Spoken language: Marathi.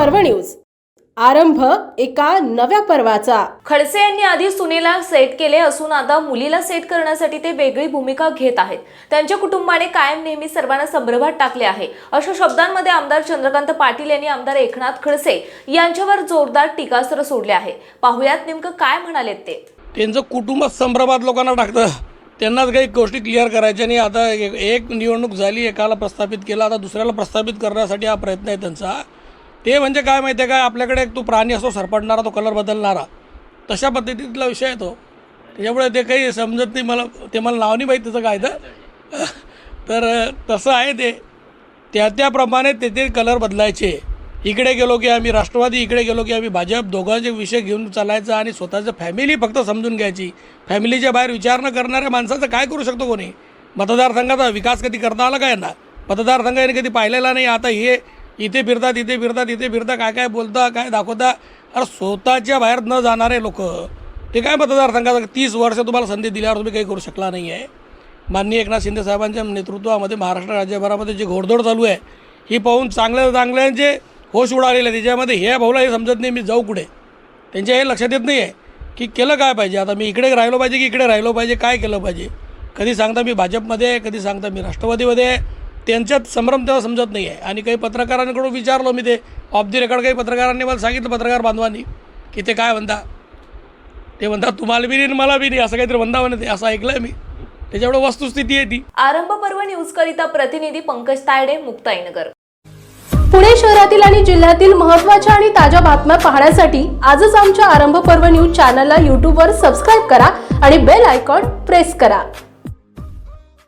न्यूज. आरंभ एका नव्या पर्वाचा. खडसे यांनी आधी सुनेला सेट केले असून आता मुलीला सेट करण्यासाठी ते वेगळी भूमिका घेत आहेत. त्यांच्या कुटुंबाने कायम नेहमी सर्वांना संभ्रमात टाकले आहे. अशा शब्दांमध्ये आमदार चंद्रकांत पाटील यांनी आमदार एकनाथ खडसे यांच्यावर जोरदार टीकास्त्र सोडले आहे. पाहुयात नेमकं काय म्हणालेत ते? त्यांचं कुटुंबच संभ्रमात लोकांना टाकतं. त्यांनाच काही गोष्टी क्लिअर करायच्या नाही. आता एक एक निवडणूक झाली एकाला प्रस्थापित केला आता दुसऱ्याला प्रस्थापित करण्यासाठी हा प्रयत्न आहे त्यांचा. ते म्हणजे काय माहिती आहे काय आपल्याकडे एक तो प्राणी असतो सरपडणारा तो कलर बदलणारा. तशा पद्धतीतला विषय आहे तो. त्याच्यामुळे ते काही समजत नाही. मला ते मला नाव नाही माहीत त्याचं काय तर तर तसं आहे ते. त्या त्याप्रमाणे ते ते कलर बदलायचे. इकडे गेलो की आम्ही राष्ट्रवादी इकडे गेलो की आम्ही भाजप दोघांचे विषय घेऊन चालायचं आणि स्वतःचं फॅमिली फक्त समजून घ्यायची. फॅमिलीच्या बाहेर विचार न करणाऱ्या माणसाचं काय करू शकतो कोणी? मतदारसंघाचा विकास कधी करता आला काय ना मतदारसंघ यांनी कधी पाहिलेला नाही. आता हे इथे फिरतात इथे फिरतात इथे फिरता काय काय बोलता काय दाखवता? अरे स्वतःच्या बाहेर न जाणारे लोक. ते काय मतदारसंघाचा तीस वर्ष तुम्हाला संधी दिल्यावर तुम्ही काही करू शकला नाही आहे माननीय एकनाथ शिंदे साहेबांच्या नेतृत्वामध्ये महाराष्ट्र राज्यभरामध्ये जी घोडदौड चालू आहे ही पाहून चांगल्या चांगल्यांचे होश उडालेले आहे त्याच्यामध्ये हे भाऊला हे समजत नाही मी जाऊ कुठे? त्यांच्या हे लक्षात येत नाही आहे की केलं काय पाहिजे? आता मी इकडे राहिलो पाहिजे की इकडे राहिलो पाहिजे? काय केलं पाहिजे? कधी सांगता मी भाजपमध्ये आहे कधी सांगता मी राष्ट्रवादीमध्ये आहे? त्यांच्यात संभ्रम तेव्हा समजत नाही आहे आणि काही पत्रकारांकडून विचारलो मी ते. ऑफ दी रेकॉर्ड काही पत्रकारांनी मला सांगितलं पत्रकार बांधवांनी की ते काय म्हणता? ते म्हणतात तुम्हाला बी नाही मला बी नाही. असं काहीतरी म्हणता म्हणते असं ऐकलं आहे मी. त्याच्यामुळे वस्तुस्थिती आहे ती. आरंभ पर्व न्यूज करिता प्रतिनिधी पंकज तायडे मुक्ताईनगर. पुणे शहरातील आणि जिल्ह्यातील महत्त्वाच्या आणि ताज्या बातम्या पाहण्यासाठी आजच आमच्या आरंभ पर्व न्यूज चॅनलला यूट्यूबवर सबस्क्राईब करा आणि बेल आयकॉन प्रेस करा.